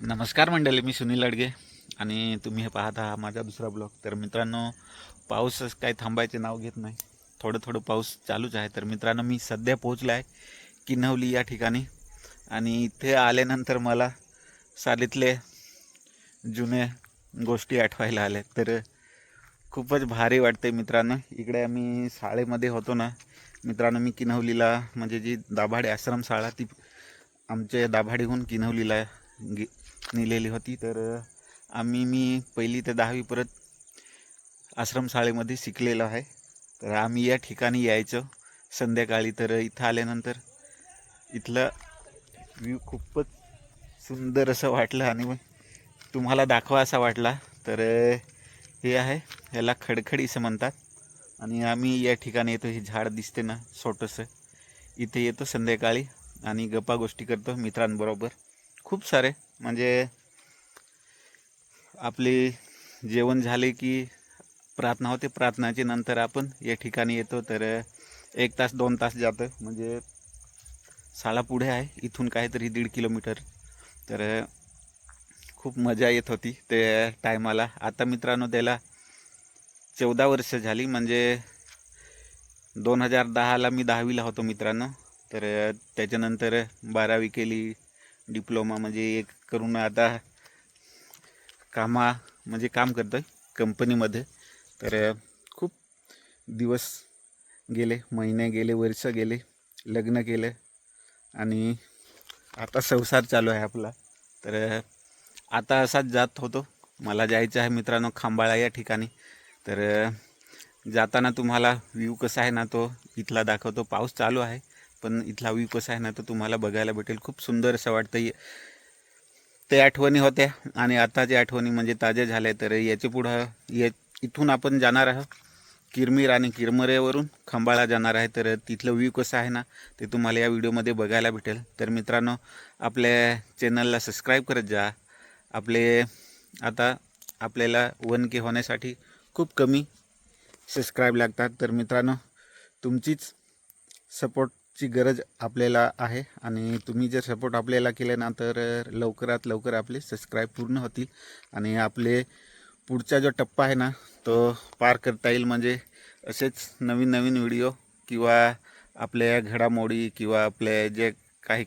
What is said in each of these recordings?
नमस्कार मंडळी मी सुनील अडगे आणि तुम्ही हे पाहत आहात माझा दुसरा ब्लॉग. तर मित्रांनो पाऊस काही थांबायचे नाव घेत नाही. थोडं थोडं पाऊस चालूच आहे. तर मित्रांनो मी सध्या पोहोचलो आहे किन्हवली या ठिकाणी. आणि इथे आल्यानंतर मला सालीतले जुने गोष्टी आठवायला आल्या तर खूपच भारी वाटते मित्रांनो. इकडे आम्ही शाळेमध्ये होतो ना. मित्रांनो मी किन्हवलीला म्हणजे जी दाभाडे आश्रमशाळा ती आमच्या दाभाडीहून किन्हवलीला गे नेलेली होती. तर आम्ही मी पहिली ते दहावी परत आश्रमशाळेमध्ये शिकलेलो आहे. तर आम्ही या ठिकाणी यायचो. संध्याकाळी तर इथं आल्यानंतर इथलं व्ह्यू खूपच सुंदर असं वाटलं आणि तुम्हाला दाखवा असा वाटला. तर हे आहे. याला खडखडी असं म्हणतात. आणि आम्ही या ठिकाणी येतो. हे झाड दिसते ना छोटंसं. इथे येतो संध्याकाळी आणि गप्पा गोष्टी करतो मित्रांबरोबर. खूप सारे. म्हणजे आपली जेवण झाले की प्रार्थना होते. प्रार्थनाची नंतर आपण या ठिकाणी येतो तर एक तास दोन तास जातं. म्हणजे शाळा पुढे आहे. इथून काहीतरी दीड किलोमीटर. तर खूप मजा येत होती ते टायमाला. आता मित्रांनो त्याला चौदा वर्ष झाली. म्हणजे दोन हजार दहाला मी दहावीला होतो मित्रांनो. तर त्याच्यानंतर बारावी केली. डिप्लोमा म्हणजे एक करून आता कामा म्हणजे काम करतो आहे कंपनीमध्ये. तर खूप दिवस गेले महिने गेले वर्ष गेले लग्न केलं आणि आता संसार चालू आहे आपला. तर आता असाच जात होतो. मला जायचं आहे मित्रांनो खांबाळा या ठिकाणी. तर जाताना तुम्हाला व्ह्यू कसा आहे ना तो इथला दाखवतो. पाऊस चालू आहे पण इथला व्ह्यू कसा आहे ना तो तुम्हाला बघायला भेटेल. खूप सुंदर असं वाटतं ते आठवणी होत्या आणि आताच्या आठवणी म्हणजे ताज्या झाल्या तर याच्या पुढं ये इथून आपण जाणार आहोत. किरमीर आणि किरमरेवरून खंबाळा जाणार आहे. तर तिथलं व्ह्यू कसं आहे ना ते तुम्हाला या व्हिडिओमध्ये बघायला भेटेल. तर मित्रांनो आपल्या चॅनलला सबस्क्राईब करत जा. आपले आता आपल्याला वन के होण्यासाठी खूप कमी सबस्क्राईब लागतात. तर मित्रांनो तुमचीच सपोर्ट सपोर्टची गरज आपल्याला आहे आणि तुम्ही जर सपोर्ट आपल्याला केला ना तर लवकरात लवकर आपले सबस्क्राईब पूर्ण होतील आणि आपले पुढचा जो टप्पा आहे ना तो पार करता येईल. म्हणजे असेच नवीन नवीन व्हिडिओ किंवा आपल्या घडामोडी किंवा आपले जे काही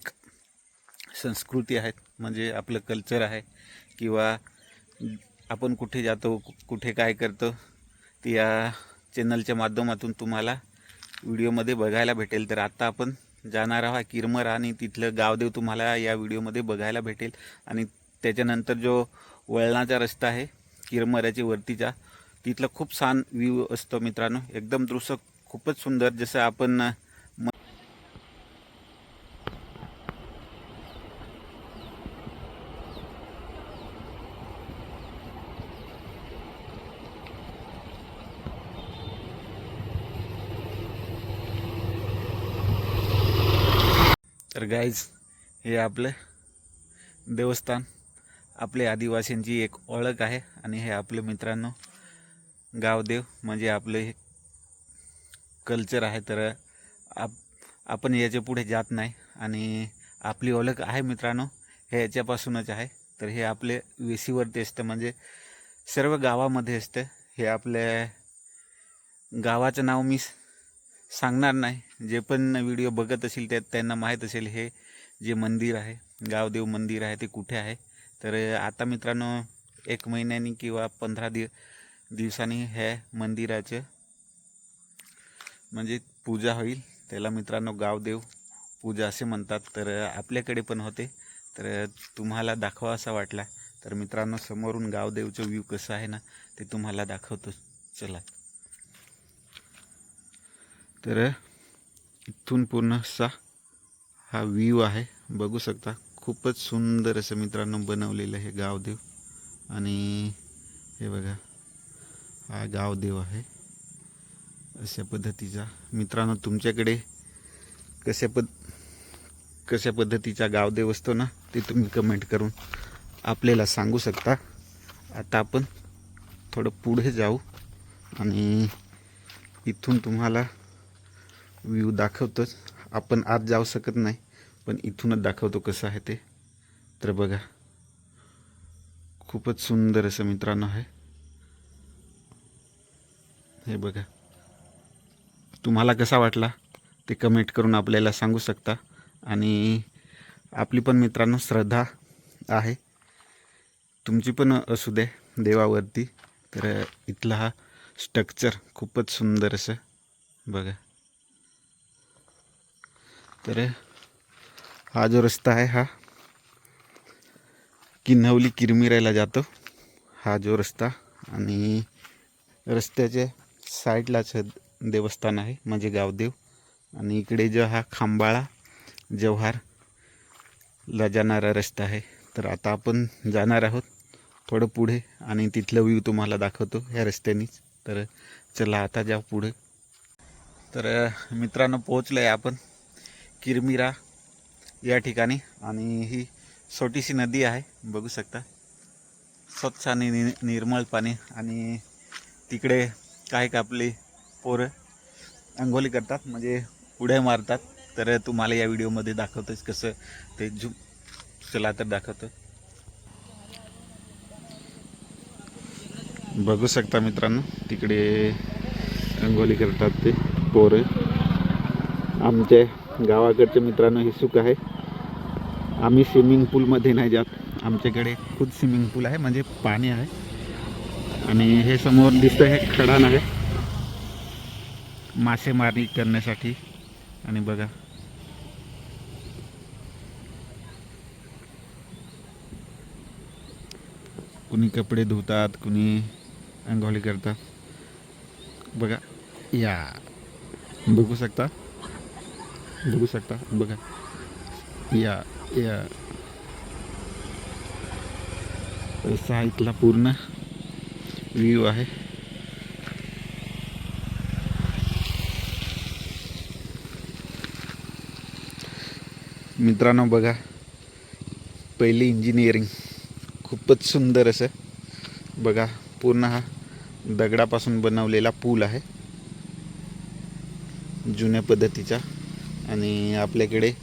संस्कृती आहेत म्हणजे आपलं कल्चर आहे किंवा आपण कुठे जातो कुठे काय करतो त्या या चॅनलच्या माध्यमातून तुम्हाला व्हिडिओमध्ये बघायला भेटेल. तर आता आपण जाणार आहोत किरमर आणि तिथलं गावदेव तुम्हाला या व्हिडिओमध्ये बघायला भेटेल. आणि त्याच्यानंतर जो वळणाचा रस्ता आहे किरमऱ्याच्या वरतीचा तिथलं खूप छान व्ह्यू असतो मित्रांनो. एकदम दृश्य खूपच सुंदर. जसं आपण अ, म- तर गाईज हे आपलं देवस्थान आपले आदिवासींची एक ओळख आहे आणि हे आपले मित्रांनो गावदेव म्हणजे आपलं हे कल्चर आहे. तर आप आपण याच्यापुढे जात नाही आणि आपली ओळख आहे मित्रांनो हे याच्यापासूनच आहे. तर हे आपले वेशीवरती असतं म्हणजे सर्व गावामध्ये असतं. हे आपल्या गावाचं नाव मी सांगणार नाही. जे पण व्हिडिओ बघत असेल त्यात त्यांना माहीत असेल हे जे मंदिर आहे गावदेव मंदिर आहे ते कुठे आहे? तर आता मित्रांनो एक महिन्यानी किंवा पंधरा दिव दिवसांनी हे मंदिराचं म्हणजे पूजा होईल. त्याला मित्रांनो गावदेव पूजा असे म्हणतात. तर आपल्याकडे पण होते. तर तुम्हाला दाखवा असा वाटला. तर मित्रांनो समोरून गावदेवचं व्ह्यू कसं आहे ना ते तुम्हाला दाखवतो. चला. तर इथून पूर्ण असा हा व्ह्यू आहे. बघू शकता खूपच सुंदर असं मित्रांनो बनवलेलं हे गावदेव. आणि हे बघा हा गावदेव आहे. अशा पद्धतीचा. मित्रांनो तुमच्याकडे कशा पद कशा पद्धतीचा गावदेव असतो ना ते तुम्ही कमेंट करून आपल्याला सांगू शकता. आता आपण थोडं पुढे जाऊ आणि इथून तुम्हाला व्ह्यू दाखवतोच. आपण आत जाऊ शकत नाही पण इथूनच दाखवतो कसं आहे ते. तर बघा खूपच सुंदर असं मित्रांनो आहे. हे बघा तुम्हाला कसा वाटला ते कमेंट करून आपल्याला सांगू शकता. आणि आपली पण मित्रांनो श्रद्धा आहे. तुमची पण असू दे देवावरती. तर इथला हा स्ट्रक्चर खूपच सुंदर असं बघा. तर हा जो रस्ता आहे हा किन्हवली किरमिरायला जातो. हा जो रस्ता आणि रस्त्याच्या साईडलाच देवस्थान आहे म्हणजे गावदेव. आणि इकडे जो हा खांबाळा जव्हारला जाणारा रस्ता आहे. तर आता आपण जाणार आहोत थोडं पुढे आणि तिथलं व्ह्यू तुम्हाला दाखवतो ह्या रस्त्यानीच. तर चला आता जाऊ पुढे. तर मित्रांनो पोहोचलं आहे आपण. किरमिरा या ठिकाणी आणि ही छोटीशी नदी आहे बघू शकता. स्वच्छ आणि नि निर्मळ पाणी आणि तिकडे काही का आपली पोरं अंघोली करतात म्हणजे उड्या मारतात. तर तुम्हाला या व्हिडिओमध्ये दाखवतोच कसं ते झु चला तर दाखवतो. बघू शकता मित्रांनो तिकडे अंघोली करतात ते पोरं. आमच्या गावाकडच्या मित्रांनो हे सुख आहे. आम्ही स्विमिंग पूलमध्ये नाही जात. आमच्याकडे खुद स्विमिंग पूल आहे म्हणजे पाणी आहे. आणि हे समोर दिसतं हे खडान आहे मासेमारी करण्यासाठी. आणि बघा. कुणी कपडे धुतात कुणी अंघोळी करतात. बघा. या. बघू शकता. बघू शकता. बघा. या या. असा इथला पूर्ण व्ह्यू आहे. मित्रांनो बघा. पहिली इंजिनिअरिंग खूपच सुंदर असं. बघा पूर्ण हा दगडापासून बनवलेला पूल आहे. जुन्या पद्धतीचा. आणि आपल्याकडे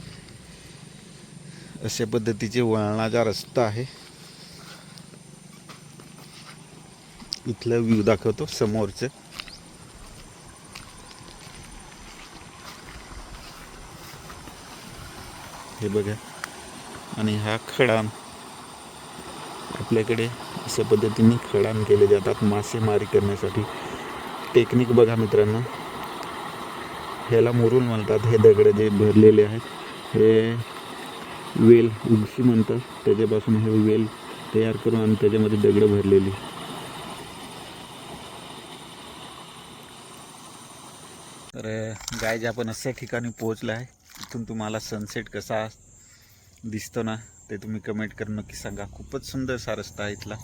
अशा पद्धतीचे वळणाचा रस्ता आहे. इथलं व्ह्यू दाखवतो समोरचं. हे बघा. आणि हा खडान आपल्याकडे अशा पद्धतीने खडान केले जातात. मासेमारी करण्यासाठी. टेक्निक बघा मित्रांनो. ह्याला मुरुल म्हणतात हे दगड जे भरलेले आहेत हे वेल उगशी म्हणतात. त्याच्यापासून हे वेल तयार करून आणि त्याच्यामध्ये दगडं भरलेली. तर गायज आपण अशा ठिकाणी पोहोचलो आहे. इथून तुम्हाला सनसेट कसा दिसतो ना ते तुम्ही कमेंट करून नक्की सांगा. खूपच सुंदरसा रस्ता आहे इथला.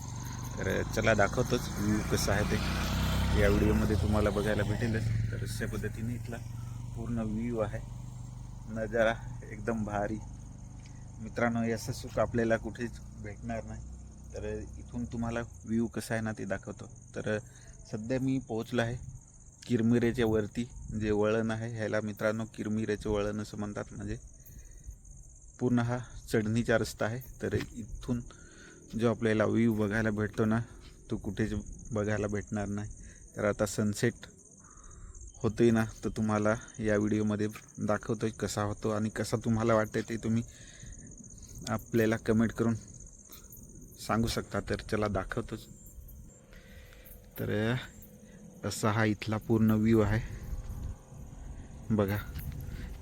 तर चला दाखवतोच व्ह्यू कसा आहे ते. या व्हिडिओमध्ये तुम्हाला बघायला भेटेलच. तर अशा पद्धतीने इथला पूर्ण व्ह्यू आहे. नजारा एकदम भारी. मित्रांनो याचं सुख आपल्याला कुठेच भेटणार नाही. तर इथून तुम्हाला व्ह्यू कसा आहे ना ते दाखवतो. तर सध्या मी पोहोचलो आहे किरमिरेच्या वरती जे वळण आहे ह्याला मित्रांनो किरमिरेचे वळण असं म्हणतात. म्हणजे पूर्ण हा चढणीचा रस्ता आहे. तर इथून जो आपल्याला व्ह्यू बघायला भेटतो ना तो कुठेच बघायला भेटणार नाही. तर आता सनसेट होतोय ना तर तुम्हाला या व्हिडिओमध्ये दाखवतोय कसा होतो आणि कसा तुम्हाला वाटतं ते तुम्ही आपल्याला कमेंट करून सांगू शकता. तर चला दाखवतोच तर असा हा इथला पूर्ण व्ह्यू आहे. बघा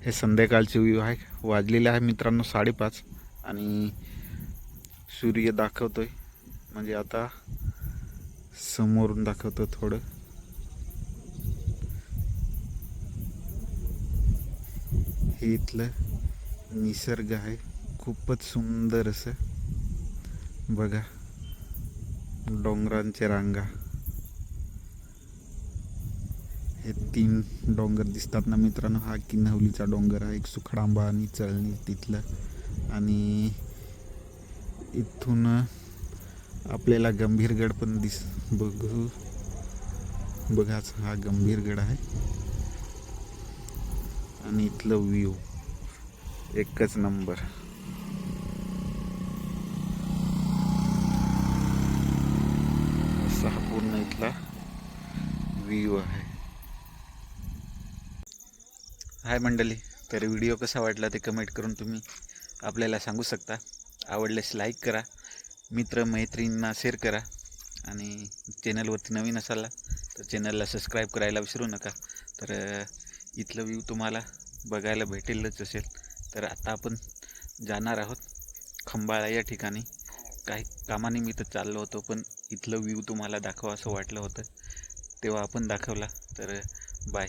हे संध्याकाळचे व्ह्यू आहे. वाजलेले आहे मित्रांनो साडेपाच आणि सूर्य दाखवतोय. म्हणजे आता समोरून दाखवतो थोडं. इथलं निसर्ग आहे. खूपच सुंदर असं. बघा डोंगरांचे रांगा. हे तीन डोंगर दिसतात ना मित्रांनो. हा किन्हवलीचा डोंगर आहे. एक सुखडांबा आणि चळणी तिथलं. आणि इथून आपल्याला गंभीरगड पण दिस बघू. बघाच हा गंभीरगड आहे. आणि इथलं व्ह्यू एकच नंबर असा हा पूर्ण इथला व्ह्यू आहे. हाय मंडळी तर व्हिडिओ कसा वाटला ते कमेंट करून तुम्ही आपल्याला सांगू शकता. आवडल्यास लाईक करा मित्र मैत्रिणींना शेअर करा आणि चॅनलवरती नवीन असाला तर चॅनलला सबस्क्राईब करायला विसरू नका. तर इथलं व्ह्यू तुम्हाला बघायला भेटेलच असेल. तर आता आपण जाणार आहोत खंबाळा या ठिकाणी. काही कामानिमित्त चाललो होतो पण इथलं व्ह्यू तुम्हाला दाखवा असं वाटलं होतं. तेव्हा आपण दाखवला. तर बाय